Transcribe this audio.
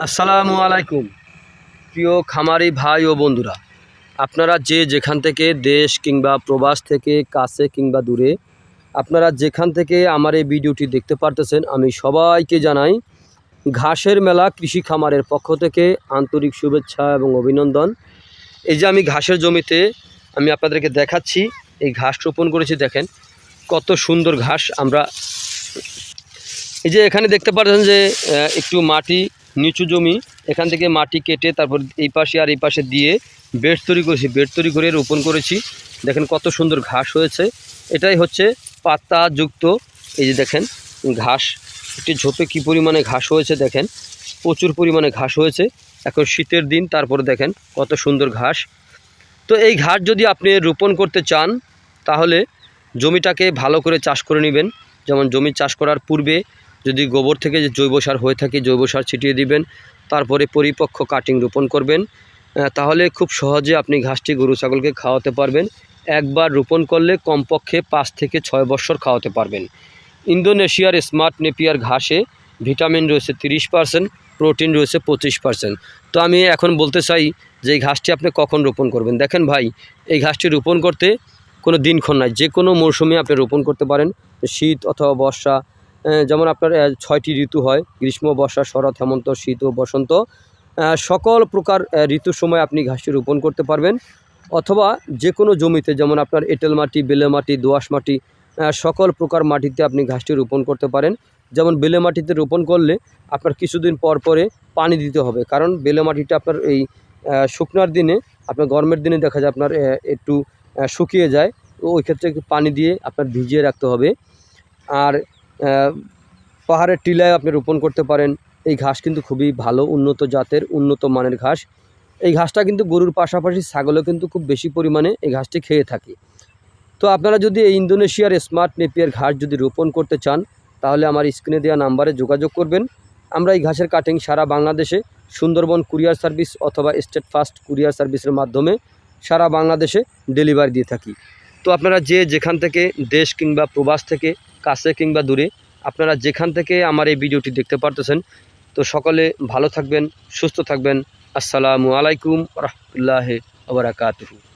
আসসালামু আলাইকুম। প্রিয় খামারি ভাই ও বন্ধুরা, আপনারা যে যেখান থেকে দেশ কিংবা প্রবাস থেকে কাছে কিংবা দূরে, আপনারা যেখান থেকে আমার এই ভিডিওটি দেখতে পারতেছেন, আমি সবাইকে জানাই ঘাসের মেলা কৃষি খামারের পক্ষ থেকে আন্তরিক শুভেচ্ছা এবং অভিনন্দন। এই যে আমি ঘাসের জমিতে আমি আপনাদেরকে দেখাচ্ছি, এই ঘাস রোপণ করেছি, দেখেন কত সুন্দর ঘাস আমরা, এই যে এখানে দেখতে পাচ্ছেন যে একটু মাটি নিচু জমি, এখান থেকে মাটি কেটে তারপর এই পাশে আর এই পাশে দিয়ে বেড তৈরি করেছি। বেড তৈরি করে রোপণ করেছি। দেখেন কত সুন্দর ঘাস হয়েছে। এটাই হচ্ছে পাতাযুক্ত, এই যে দেখেন ঘাস। একটি ঝোপে কী পরিমাণে ঘাস হয়েছে দেখেন। প্রচুর পরিমাণে ঘাস হয়েছে। এখন শীতের দিন, তারপরে দেখেন কত সুন্দর ঘাস। তো এই ঘাস যদি আপনি রোপণ করতে চান, তাহলে জমিটাকে ভালো করে চাষ করে নেবেন। যেমন জমি চাষ করার পূর্বে যদি গোবর থেকে যে জৈব সার হয়ে থাকে, জৈব সার ছিটিয়ে দিবেন, তারপরে পরিপক্ক কাটিং রোপণ করবেন তাহলে খুব সহজে আপনি ঘাসটি গরু ছাগলকে খাওয়াতে পারবেন। একবার রোপণ করলে কমপক্ষে পাঁচ থেকে ছয় বছর খাওয়াতে পারবেন। ইন্দোনেশিয়ার স্মার্ট নেপিয়ার ঘাসে ভিটামিন রয়েছে তিরিশ পার্সেন্ট, প্রোটিন রয়েছে পঁচিশ পার্সেন্ট। তো আমি এখন বলতে চাই যে এই ঘাসটি আপনি কখন রোপণ করবেন? দেখেন ভাই, এই ঘাসটি রোপণ করতে কোনো দিনক্ষণ নাই যে কোনো মৌসুমে আপনি রোপণ করতে পারেন। শীত অথবা বর্ষা যেমন আপনার ছয়টি ঋতু হয়। গ্রীষ্ম, বর্ষা, শরৎ, হেমন্ত, শীত ও বসন্ত। সকল প্রকার ঋতুর সময় আপনি ঘাসটি রোপণ করতে পারবেন। অথবা যে কোনো জমিতে, যেমন আপনার এঁটেল মাটি, বেলে মাটি দোআঁশ মাটি সকল প্রকার মাটিতে আপনি ঘাসটি রোপণ করতে পারেন। যেমন বেলে মাটিতে রোপণ করলে আপনার কিছুদিন পর পরে পানি দিতে হবে। কারণ বেলে মাটিটা আপনার এই শুকনার দিনে, আপনার গরমের দিনে দেখা যায় আপনার একটু শুকিয়ে যায়। ওই ক্ষেত্রে পানি দিয়ে আপনার ভিজিয়ে রাখতে হবে। আর পাহাড়ের টিলায় আপনি রোপণ করতে পারেন। এই ঘাস কিন্তু খুবই ভালো, উন্নত জাতের, উন্নত মানের ঘাস। এই ঘাসটা কিন্তু গরুর পাশাপাশি ছাগলও কিন্তু খুব বেশি পরিমাণে এই ঘাসটি খেয়ে থাকে। তো আপনারা যদি এই ইন্দোনেশিয়ার স্মার্ট নেপিয়ার ঘাস যদি রোপণ করতে চান, তাহলে আমার স্ক্রিনে দেওয়া নাম্বারে যোগাযোগ করবেন। আমরা এই ঘাসের কাটিং সারা বাংলাদেশে সুন্দরবন কুরিয়ার সার্ভিস অথবা স্টেট ফাস্ট কুরিয়ার সার্ভিসের মাধ্যমে সারা বাংলাদেশে ডেলিভারি দিয়ে থাকি। তো আপনারা যে যেখান থেকে দেশ কিংবা প্রবাস থেকে কাছে কিংবা দূরে, আপনারা যেখান থেকে আমার এই ভিডিওটি দেখতে পারতেছেন, তো সকলে ভালো থাকবেন, সুস্থ থাকবেন। আসসালামু আলাইকুম রহমতুল্লাহ আবরাকাতহু